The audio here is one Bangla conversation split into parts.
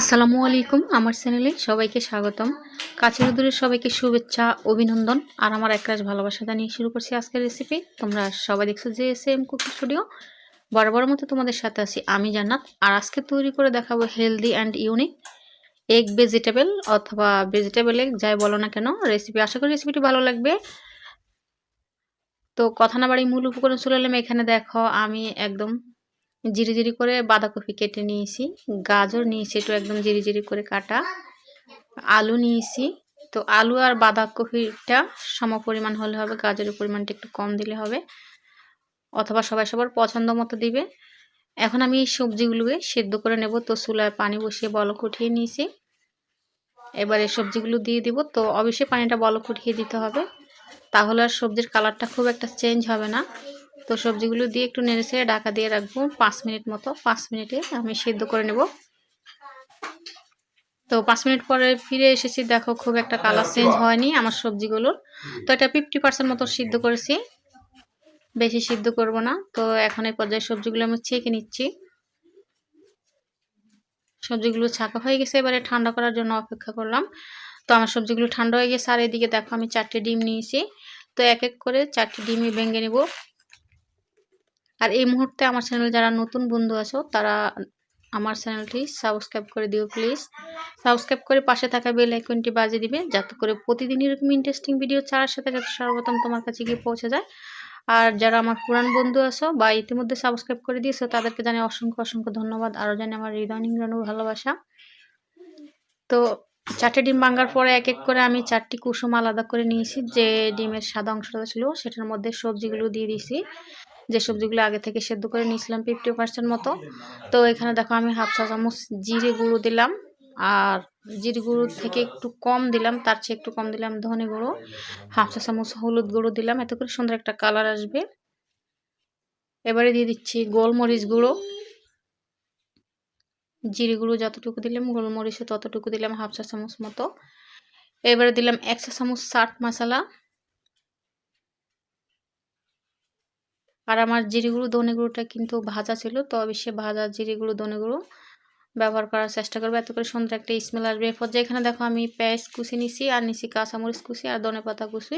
আসসালামু আলাইকুম আমার চ্যানেলে সবাইকে স্বাগতম। কাছের দূরের সবাইকে শুভেচ্ছা, অভিনন্দন। আর আমার একরাশ ভালোবাসা জানিয়ে শুরু করছি আজকের রেসিপি তোমরা সবাই দেখছ যে এস এম কুকিং স্টুডিও বরাবর মতো তোমাদের সাথে আছি আমি জান্নাত। আর আজকে তৈরি করে দেখাবো healthy and unique egg vegetable অথবা ভেজিটেবল এগ যাই বলো না কেন রেসিপি আশা করি রেসিপিটি ভালো লাগবে। তো কথা না বাড়ি মূল উপকরণ চলে এলাম। এখানে দেখো আমি একদম জিরি জিরি করে বাঁধাকপি কেটে নিয়েছি, গাজর নিয়েছি, একটু একদম জিরি জিরি করে কাটা, আলু নিয়েছি, তো আলু আর বাঁধাকপিটা সম পরিমাণ হলে হবে, গাজরের পরিমাণটা একটু কম দিলে হবে, অথবা সবাই সবার পছন্দ মতো দিবে। এখন আমি এই সবজিগুলোকে সেদ্ধ করে নেব, তো চুলায় পানি বসিয়ে বলক উঠিয়ে নিয়েছি। এবারে সবজিগুলো দিয়ে দিব, তো অবশ্যই পানিটা বলক উঠিয়ে দিতে হবে, তাহলে আর সবজির কালারটা খুব একটা চেঞ্জ হবে না। তো সবজিগুলো দিয়ে একটু নেড়ে ছেড়ে ঢাকা দিয়ে রাখব পাঁচ মিনিট মতো, পাঁচ মিনিটে আমি সিদ্ধ করে নেব। তো পাঁচ মিনিট পরে ফিরে এসেছি, দেখো খুব একটা কালার চেঞ্জ হয়নি আমার সবজিগুলোর তো এটা ফিফটি পার্সেন্ট মতো সিদ্ধ করেছি, বেশি সিদ্ধ করব না। তো এখন এই পর্যায়ে সবজিগুলো আমি ছেঁকে নিচ্ছি। সবজিগুলো ছাকা হয়ে গেছে, এবারে ঠান্ডা করার জন্য অপেক্ষা করলাম। তো আমার সবজিগুলো ঠান্ডা হয়ে গেছে, আর এদিকে দেখো আমি চারটে ডিম নিয়েছি। তো এক এক করে চারটে ডিমই ভেঙে নেব। আর এই মুহূর্তে আমার চ্যানেল যারা নতুন বন্ধু আছো, তারা আমার চ্যানেলটি সাবস্ক্রাইব করে দিও প্লিজ সাবস্ক্রাইব করে পাশে থাকা বেল আইকনটি বাজিয়ে দিবে, যাতে করে প্রতিদিন এরকম ইন্টারেস্টিং ভিডিও ছাড়ার সাথে যাতে সর্বপ্রথম তোমার কাছে গিয়ে পৌঁছে যায়। আর যারা আমার পুরান বন্ধু আছো বা ইতিমধ্যে সাবস্ক্রাইব করে দিয়েছ, তাদেরকে জানি অসংখ্য অসংখ্য ধন্যবাদ। আরও জানি আমার হৃদয় নিংড়ানোর ভালোবাসা। তো চারটে ডিম ভাঙার পরে এক এক করে আমি চারটি কুসুম আলাদা করে নিয়েছি, যে ডিমের সাদা অংশটা ছিল, সেটার মধ্যে সবজিগুলো দিয়ে দিয়েছি। যে সবজিগুলো আগে থেকে সেদ্ধ করে নিয়েছিলাম ফিফটি পার্সেন্ট মতো। তো এখানে দেখো আমি হাফ চা চামচ জিরে গুঁড়ো দিলাম। আর জিরে গুঁড়ো থেকে একটু কম দিলাম, তার চেয়ে একটু কম দিলাম ধনে গুঁড়ো। হাফ চা চামচ হলুদ গুঁড়ো দিলাম, এত করে সুন্দর একটা কালার আসবে। এবারে দিয়ে দিচ্ছি গোলমরিচ গুঁড়ো। জিরে গুঁড়ো যতটুকু দিলাম, গোলমরিচও ততটুকু দিলাম হাফ চা চামচ মতো। এবারে দিলাম এক চা চামচ চাট মশলা। আর আমার জিরে গুঁড়ো ধনে গুঁড়োটা কিন্তু ভাজা ছিল তো অবশ্যই ভাজা জিরে গুঁড়ো ধনে গুঁড়ো ব্যবহার করার চেষ্টা করব। এত করে সুন্দর একটা স্মেল আসবে। এরপর যে এখানে দেখো আমি পেঁয়াজ কুচি নিছি আর নিছি কাঁচামরিচ কুচি আর ধনে পাতা কুচি।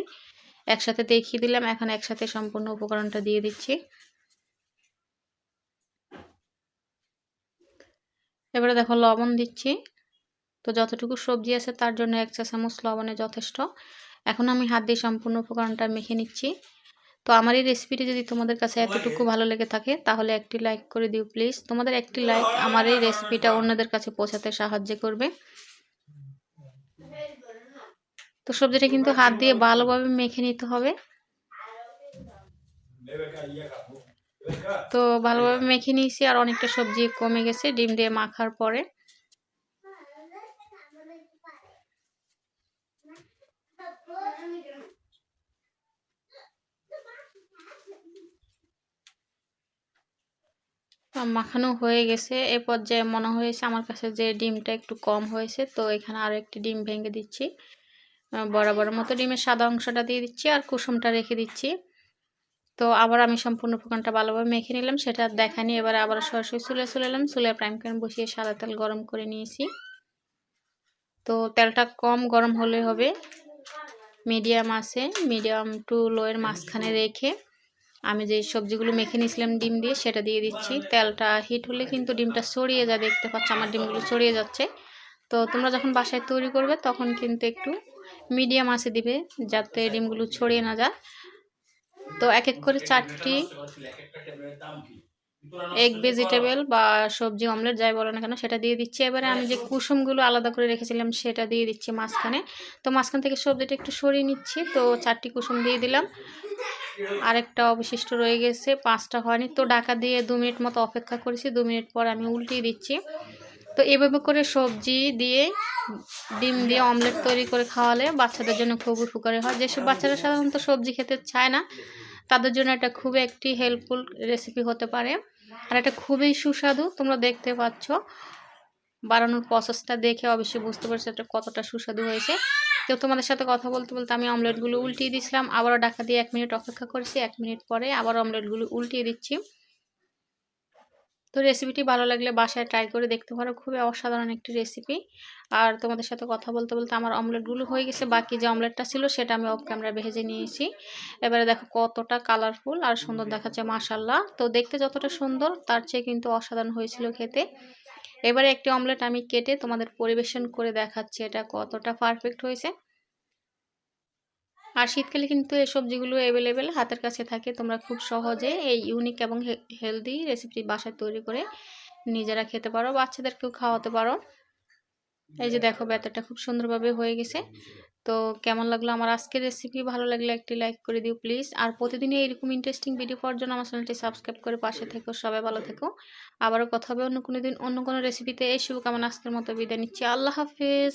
একসাথে দেখিয়ে দিলাম, এখন একসাথে সম্পূর্ণ উপকরণটা দিয়ে দিচ্ছি। এবারে দেখো লবণ দিচ্ছি। তো যতটুকু সবজি আছে তার জন্য এক চা চামচ লবণে যথেষ্ট। এখন আমি হাত দিয়ে সম্পূর্ণ উপকরণটা মেখে নিচ্ছি। তো আমার এই রেসিপিটি যদি তোমাদের কাছে এতটুকু ভালো লেগে থাকে, তাহলে একটি লাইক করে দিও প্লিজ তোমাদের একটি লাইক আমার এই রেসিপিটা অন্যদের কাছে পৌঁছাতে সাহায্য করবে। তো সবজিটা কিন্তু হাত দিয়ে ভালোভাবে মেখে নিতে হবে। তো ভালোভাবে মেখে নিয়েছি, আর অনেকটা সবজি কমে গেছে ডিম দিয়ে মাখার পরে। মাখানো হয়ে গেছে। এ পর্যায়ে মনে হয়েছে আমার কাছে যে ডিমটা একটু কম হয়েছে, তো এখানে আরও একটি ডিম ভেঙে দিচ্ছি। বরাবর মতো ডিমের সাদা অংশটা দিয়ে দিচ্ছি আর কুসুমটা রেখে দিচ্ছি। তো আবার আমি সম্পূর্ণ ফোকানটা ভালোভাবে মেখে নিলাম, সেটা দেখানি এবার আবার সরাসরি চুলে চলে এলাম। চুলে প্রাইম প্যান বসিয়ে সাদা তেল গরম করে নিয়েছি। তো তেলটা কম গরম হলে হবে। মিডিয়াম আছে, মিডিয়াম টু লোয়ের মাঝখানে রেখে আমি যে সবজিগুলো মেখে নিয়েছিলাম ডিম দিয়ে সেটা দিয়ে দিচ্ছি। তেলটা হিট হলে কিন্তু ডিমটা ছড়িয়ে যায়, দেখতে পাচ্ছ আমার ডিমগুলো ছড়িয়ে যাচ্ছে। তো তোমরা যখন বাসায় তৈরি করবে তখন কিন্তু একটু মিডিয়াম আছে দিবে যাতে ডিমগুলো ছড়িয়ে না যায়। তো এক এক করে চারটি এগ ভেজিটেবল বা সবজি অমলেট যাই বলো না কেন, সেটা দিয়ে দিচ্ছি। এবারে আমি যে কুসুমগুলো আলাদা করে রেখেছিলাম, সেটা দিয়ে দিচ্ছি মাঝখানে। তো মাঝখান থেকে সবজিটা একটু সরিয়ে নিচ্ছি। তো চারটি কুসুম দিয়ে দিলাম। আরেকটা অবশিষ্ট রয়ে গেছে, পাঁচটা হয়নি। তো ডাকা দিয়ে দু মিনিট মতো অপেক্ষা করেছি। দু মিনিট পর আমি উল্টিয়ে দিচ্ছি। তো এভাবে করে সবজি দিয়ে, ডিম দিয়ে অমলেট তৈরি করে খাওয়ালে বাচ্চাদের জন্য খুব উপকারী হয়। যেসব বাচ্চারা সাধারণত সবজি খেতে চায় না, তাদের জন্য এটা খুব একটি হেল্পফুল রেসিপি হতে পারে। আর এটা খুবই সুস্বাদু, তোমরা দেখতে পাচ্ছ। বানানোর প্রসেসটা দেখে অবশ্যই বুঝতে পারছ এটা কতটা সুস্বাদু হয়েছে। তো তোমাদের সাথে কথা বলতে বলতে আমি অমলেটগুলো উল্টিয়ে দিয়েছিলাম আবারও ডাকা দিয়ে এক মিনিট অপেক্ষা করছি, এক মিনিট পরে আবার অমলেটগুলো উল্টিয়ে দিচ্ছি। তো রেসিপিটি ভালো লাগলে বাসায় ট্রাই করে দেখতে পারো। খুবই অসাধারণ একটি রেসিপি আর তোমাদের সাথে কথা বলতে বলতে আমার অমলেটগুলো হয়ে গেছে। বাকি যে অমলেটটা ছিল সেটা আমি অফ ক্যামেরা ভেজে নিয়েছি। এবারে দেখো কতটা কালারফুল আর সুন্দর দেখাচ্ছে মাসাল্লাহ তো দেখতে যতটা সুন্দর তার চেয়ে কিন্তু অসাধারণ হয়েছিল খেতে। এবারে একটি অমলেট আমি কেটে তোমাদের পরিবেশন করে দেখাচ্ছি এটা কতটা পারফেক্ট হয়েছে। আর শীতকালে কিন্তু এই সবজিগুলো অ্যাভেলেবেল হাতের কাছে থাকে। তোমরা খুব সহজে এই ইউনিক এবং হেলদি রেসিপি বাসায় তৈরি করে নিজেরা খেতে পারো, বাচ্চাদেরকেও খাওয়াতে পারো। এই যে দেখো ব্যাটারটা খুব সুন্দরভাবে হয়ে গেছে। তো কেমন লাগল আমার আজকের রেসিপি ভালো লাগলে একটি লাইক করে দিও প্লিজ আর প্রতিদিনই এরকম ইন্টারেস্টিং ভিডিও পাওয়ার জন্য আমার চ্যানেলটি সাবস্ক্রাইব করে পাশে থেকো, সবাই ভালো থেকো। আবারও কথা হবে অন্য কোনো দিন অন্য কোনো রেসিপিতে এই শুভকামনা আজকের মতো, বিদায় নিচ্ছি। আল্লাহ হাফিজ।